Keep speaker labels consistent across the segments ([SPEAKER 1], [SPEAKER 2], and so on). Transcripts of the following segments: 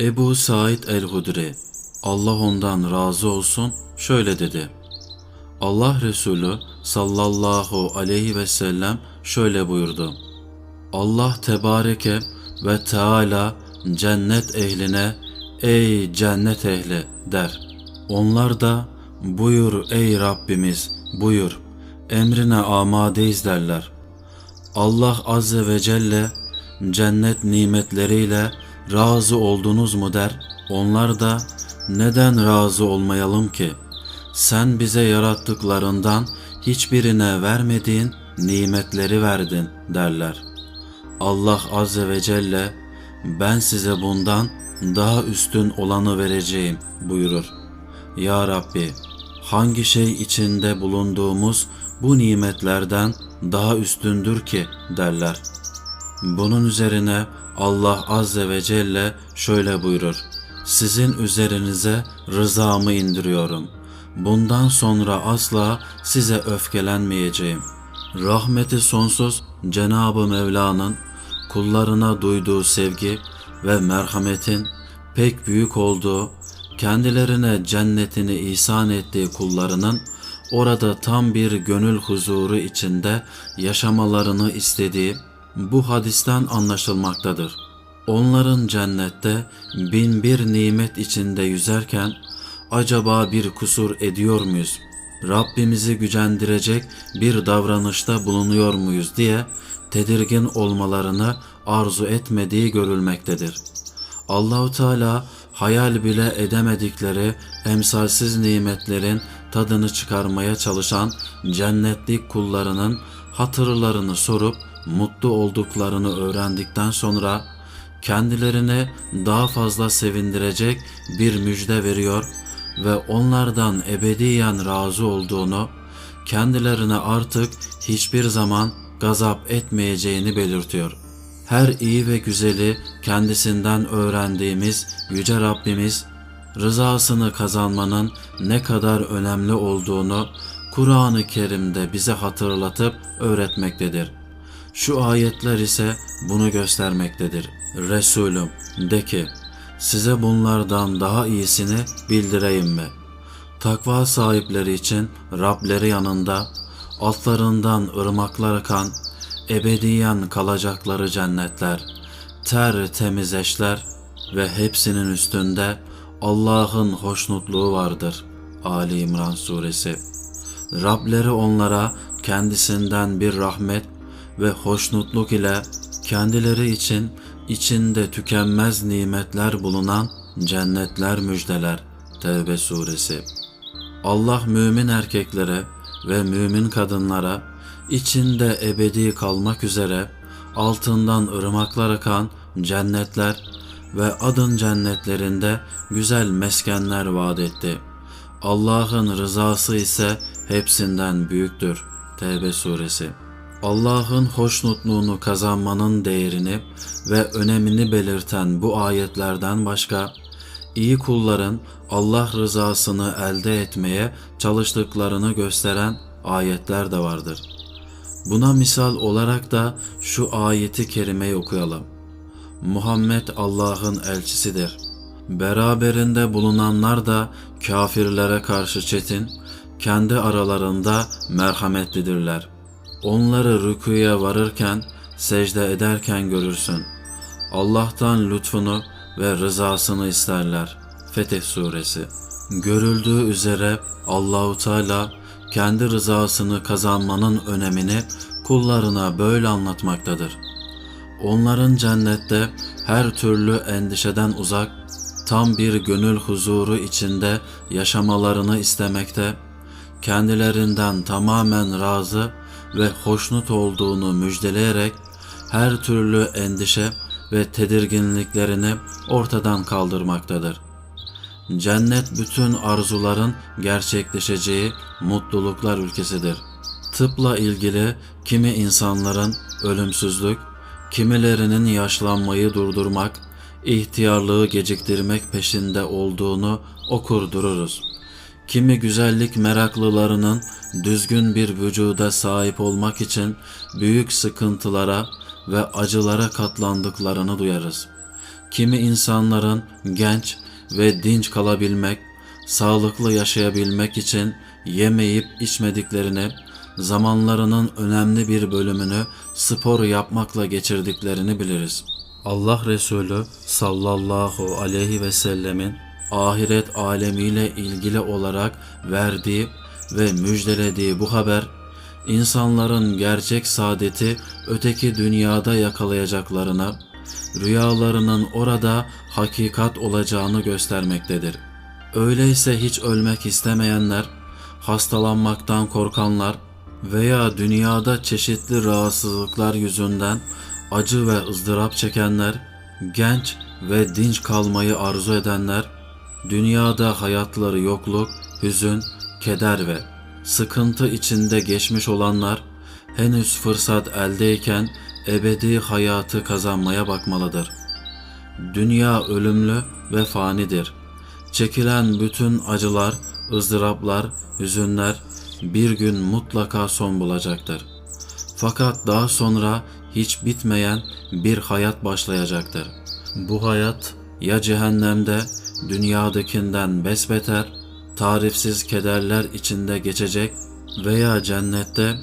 [SPEAKER 1] Ebu Said el-Hudri, Allah ondan razı olsun, şöyle dedi. Allah Resulü sallallahu aleyhi ve sellem şöyle buyurdu. Allah tebareke ve Teala cennet ehline ey cennet ehli der. Onlar da buyur ey Rabbimiz buyur emrine amadeyiz derler. Allah azze ve celle cennet nimetleriyle razı oldunuz mu der. Onlar da neden razı olmayalım ki? Sen bize yarattıklarından hiçbirine vermediğin nimetleri verdin derler. Allah azze ve celle ben size bundan daha üstün olanı vereceğim buyurur. Ya Rabbi hangi şey içinde bulunduğumuz bu nimetlerden daha üstündür ki derler. Bunun üzerine Allah azze ve celle şöyle buyurur. Sizin üzerinize rızamı indiriyorum. Bundan sonra asla size öfkelenmeyeceğim. Rahmeti sonsuz Cenab-ı Mevla'nın kullarına duyduğu sevgi ve merhametin pek büyük olduğu, kendilerine cennetini ihsan ettiği kullarının orada tam bir gönül huzuru içinde yaşamalarını istediği bu hadisten anlaşılmaktadır. Onların cennette bin bir nimet içinde yüzerken acaba bir kusur ediyor muyuz? Rabbimizi gücendirecek bir davranışta bulunuyor muyuz diye tedirgin olmalarını arzu etmediği görülmektedir. Allahu Teala hayal bile edemedikleri emsalsiz nimetlerin tadını çıkarmaya çalışan cennetlik kullarının hatırlarını sorup mutlu olduklarını öğrendikten sonra kendilerini daha fazla sevindirecek bir müjde veriyor ve onlardan ebediyen razı olduğunu, kendilerine artık hiçbir zaman gazap etmeyeceğini belirtiyor. Her iyi ve güzeli kendisinden öğrendiğimiz Yüce Rabbimiz, rızasını kazanmanın ne kadar önemli olduğunu Kur'an-ı Kerim'de bize hatırlatıp öğretmektedir. Şu ayetler ise bunu göstermektedir. Resulüm de ki, size bunlardan daha iyisini bildireyim mi? Takva sahipleri için Rableri yanında, altlarından ırmaklar akan, ebediyen kalacakları cennetler, ter temiz eşler ve hepsinin üstünde Allah'ın hoşnutluğu vardır. Ali İmran Suresi Rableri onlara kendisinden bir rahmet ve hoşnutluk ile kendileri için içinde tükenmez nimetler bulunan cennetler müjdeler. Tevbe suresi. Allah mümin erkeklere ve mümin kadınlara içinde ebedi kalmak üzere altından ırmaklar akan cennetler ve adın cennetlerinde güzel meskenler vaat etti. Allah'ın rızası ise hepsinden büyüktür. Tevbe suresi. Allah'ın hoşnutluğunu kazanmanın değerini ve önemini belirten bu ayetlerden başka iyi kulların Allah rızasını elde etmeye çalıştıklarını gösteren ayetler de vardır. Buna misal olarak da şu ayeti kerimeyi okuyalım. Muhammed Allah'ın elçisidir. Beraberinde bulunanlar da kafirlere karşı çetin, kendi aralarında merhametlidirler. Onları rükuya varırken, secde ederken görürsün. Allah'tan lütfunu ve rızasını isterler. Fetih Suresi Görüldüğü üzere Allahu Teala kendi rızasını kazanmanın önemini kullarına böyle anlatmaktadır. Onların cennette her türlü endişeden uzak, tam bir gönül huzuru içinde yaşamalarını istemekte, kendilerinden tamamen razı ve hoşnut olduğunu müjdeleyerek her türlü endişe ve tedirginliklerini ortadan kaldırmaktadır. Cennet bütün arzuların gerçekleşeceği mutluluklar ülkesidir. Tıpla ilgili kimi insanların ölümsüzlük, kimilerinin yaşlanmayı durdurmak, ihtiyarlığı geciktirmek peşinde olduğunu okur dururuz. Kimi güzellik meraklılarının düzgün bir vücuda sahip olmak için büyük sıkıntılara ve acılara katlandıklarını duyarız. Kimi insanların genç ve dinç kalabilmek, sağlıklı yaşayabilmek için yemeyip içmediklerini, zamanlarının önemli bir bölümünü spor yapmakla geçirdiklerini biliriz. Allah Resulü sallallahu aleyhi ve sellemin ahiret alemiyle ilgili olarak verdiği ve müjdelediği bu haber insanların gerçek saadeti öteki dünyada yakalayacaklarını, rüyalarının orada hakikat olacağını göstermektedir. Öyleyse hiç ölmek istemeyenler, hastalanmaktan korkanlar veya dünyada çeşitli rahatsızlıklar yüzünden acı ve ızdırap çekenler, genç ve dinç kalmayı arzu edenler, dünyada hayatları yokluk, hüzün, keder ve sıkıntı içinde geçmiş olanlar, henüz fırsat eldeyken ebedi hayatı kazanmaya bakmalıdır. Dünya ölümlü ve fanidir. Çekilen bütün acılar, ızdıraplar, hüzünler bir gün mutlaka son bulacaktır. Fakat daha sonra hiç bitmeyen bir hayat başlayacaktır. Bu hayat ya cehennemde dünyadakinden besbeter, tarifsiz kederler içinde geçecek veya cennette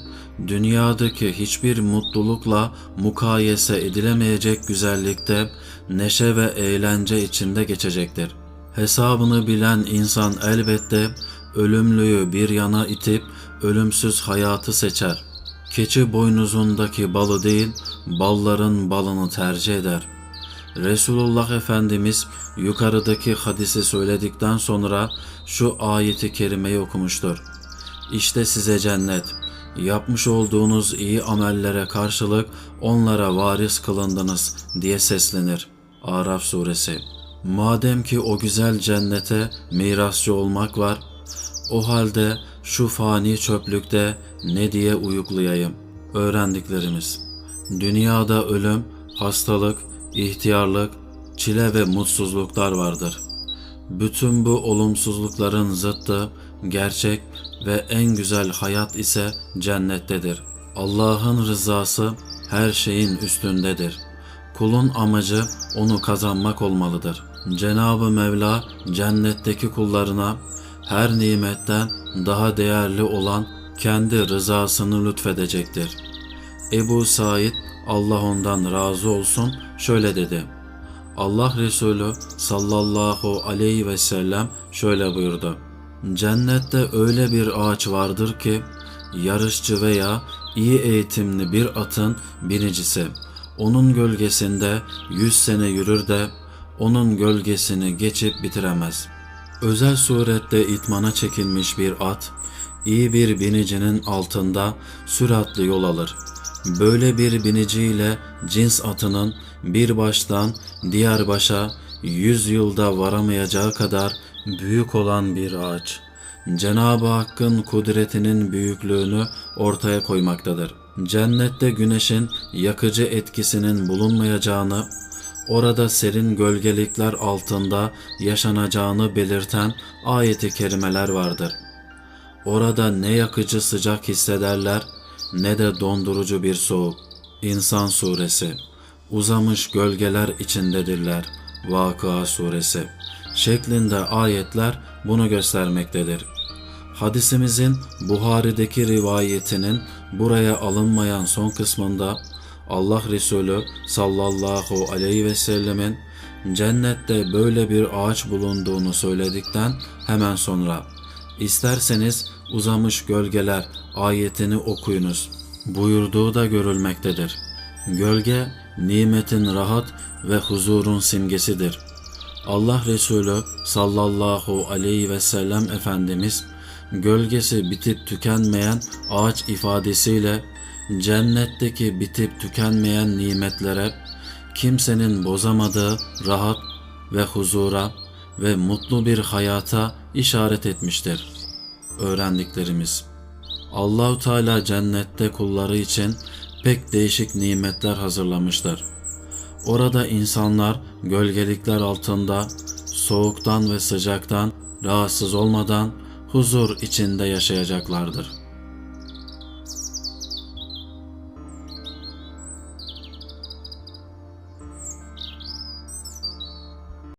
[SPEAKER 1] dünyadaki hiçbir mutlulukla mukayese edilemeyecek güzellikte neşe ve eğlence içinde geçecektir. Hesabını bilen insan elbette ölümlüyü bir yana itip ölümsüz hayatı seçer. Keçi boynuzundaki balı değil, balların balını tercih eder. Resulullah Efendimiz yukarıdaki hadisi söyledikten sonra şu ayeti kerimeyi okumuştur. İşte size cennet. Yapmış olduğunuz iyi amellere karşılık onlara varis kılındınız diye seslenir. Araf suresi. Madem ki o güzel cennete mirasçı olmak var, o halde şu fani çöplükte ne diye uyuklayayım? Öğrendiklerimiz. Dünyada ölüm, hastalık, ihtiyarlık, çile ve mutsuzluklar vardır. Bütün bu olumsuzlukların zıttı, gerçek ve en güzel hayat ise cennettedir. Allah'ın rızası her şeyin üstündedir. Kulun amacı onu kazanmak olmalıdır. Cenab-ı Mevla cennetteki kullarına her nimetten daha değerli olan kendi rızasını lütfedecektir. Ebu Said Allah ondan razı olsun şöyle dedi. Allah Resulü sallallahu aleyhi ve sellem şöyle buyurdu. Cennette öyle bir ağaç vardır ki yarışçı veya iyi eğitimli bir atın binicisi onun gölgesinde yüz sene yürür de onun gölgesini geçip bitiremez. Özel surette itmana çekilmiş bir at, iyi bir binicinin altında süratli yol alır. Böyle bir biniciyle cins atının bir baştan diğer başa yüz yılda varamayacağı kadar büyük olan bir ağaç. Cenab-ı Hakk'ın kudretinin büyüklüğünü ortaya koymaktadır. Cennette güneşin yakıcı etkisinin bulunmayacağını, orada serin gölgelikler altında yaşanacağını belirten ayeti kerimeler vardır. Orada ne yakıcı sıcak hissederler ne de dondurucu bir soğuk. İnsan suresi Uzamış gölgeler içindedirler. Vakıa suresi şeklinde ayetler bunu göstermektedir. Hadisimizin Buhari'deki rivayetinin buraya alınmayan son kısmında Allah Resulü sallallahu aleyhi ve sellemin cennette böyle bir ağaç bulunduğunu söyledikten hemen sonra isterseniz uzamış gölgeler ayetini okuyunuz buyurduğu da görülmektedir. Gölge nimetin rahat ve huzurun simgesidir. Allah Resulü sallallahu aleyhi ve sellem Efendimiz gölgesi bitip tükenmeyen ağaç ifadesiyle cennetteki bitip tükenmeyen nimetlere kimsenin bozamadığı rahat ve huzura ve mutlu bir hayata işaret etmiştir. Öğrendiklerimiz Allahu Teala cennette kulları için pek değişik nimetler hazırlamıştır. Orada insanlar gölgelikler altında soğuktan ve sıcaktan rahatsız olmadan huzur içinde yaşayacaklardır.''